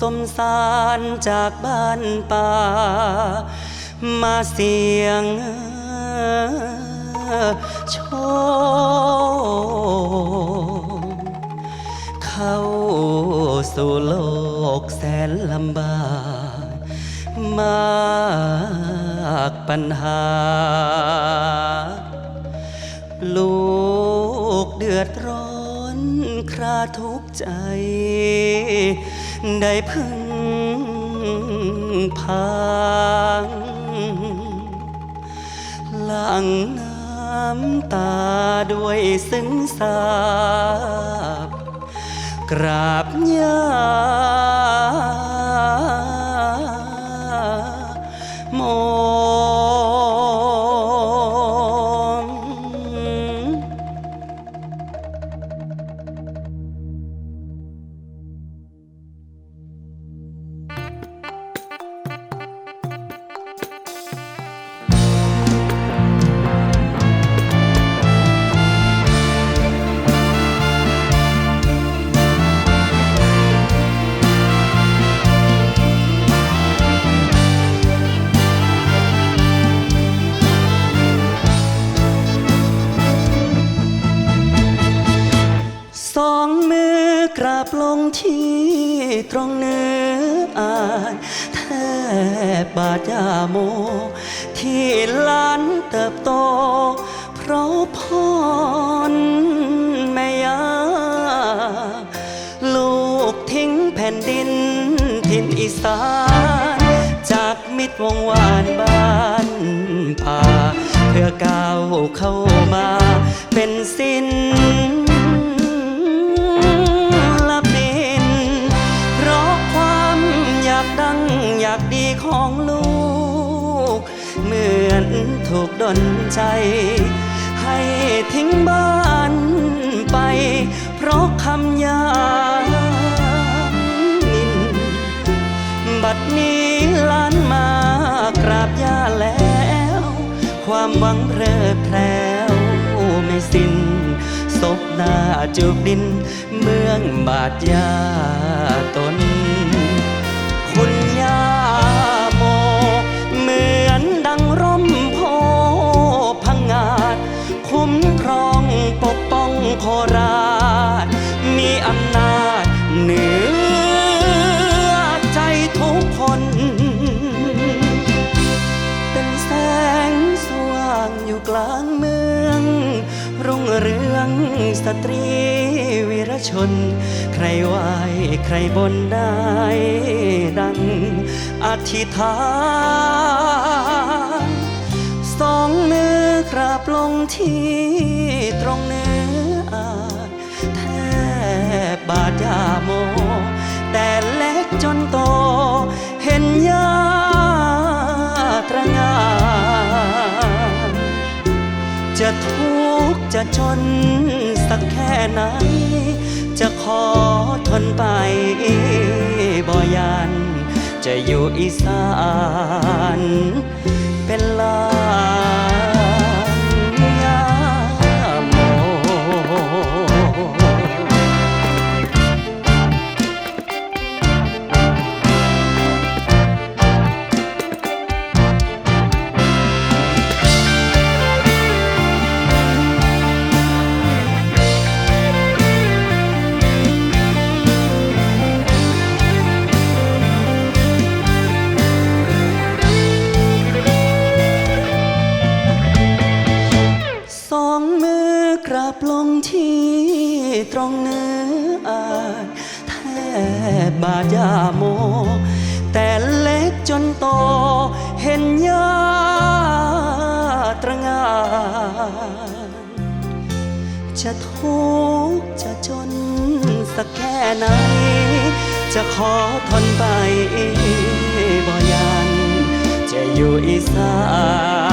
สมสารจากบ้านป่า มาเสียงโชเข้าสู่โลกแสนลำบากมากปัญหา ลูกเดือดร้อน คราทุกใจ ได้พึ่งพางหลังน้ำตาด้วยซึ้งสาบกราบยา กราบลงที่ตรงเนื้ออ่านแทบบาดยาโม ที่ล้านเติบโต เพราะพรแม่ยา ลูกทิ้งแผ่นดินถิ่นอีสาน จากมิตรวงวานบ้านป่าเพื่อก้าวเข้า อยากดีของลูก เหมือนถูกดนใจ ให้ทิ้งบ้านไป เพราะคำยามนิน บัดนี้ล้านมากราบย่าแล้ว ความหวังเพลอแพรวไม่สิ้นศพหน้าจูบดิน เมืองบาดยาตน ตรีวีรชน ใครไหวใครบนได้ดังอธิษฐานสองมือกราบลงที่ตรงเนื้ออาจแทบบาดยาโม แต่เล็กจนโต เห็นยาตระงานจะทุกข์จะจน สักแค่ไหน จะขอทนไปบ่ยัน จะอยู่อีสานเป็นลา บลงที่ตรงเนื้ออาจแทบบาดยาโม แต่เล็กจนโตเห็นยาตรงานจะทุกข์จะจนสักแค่ไหน จะขอทนไปบ่ยัน จะอยู่อีสาน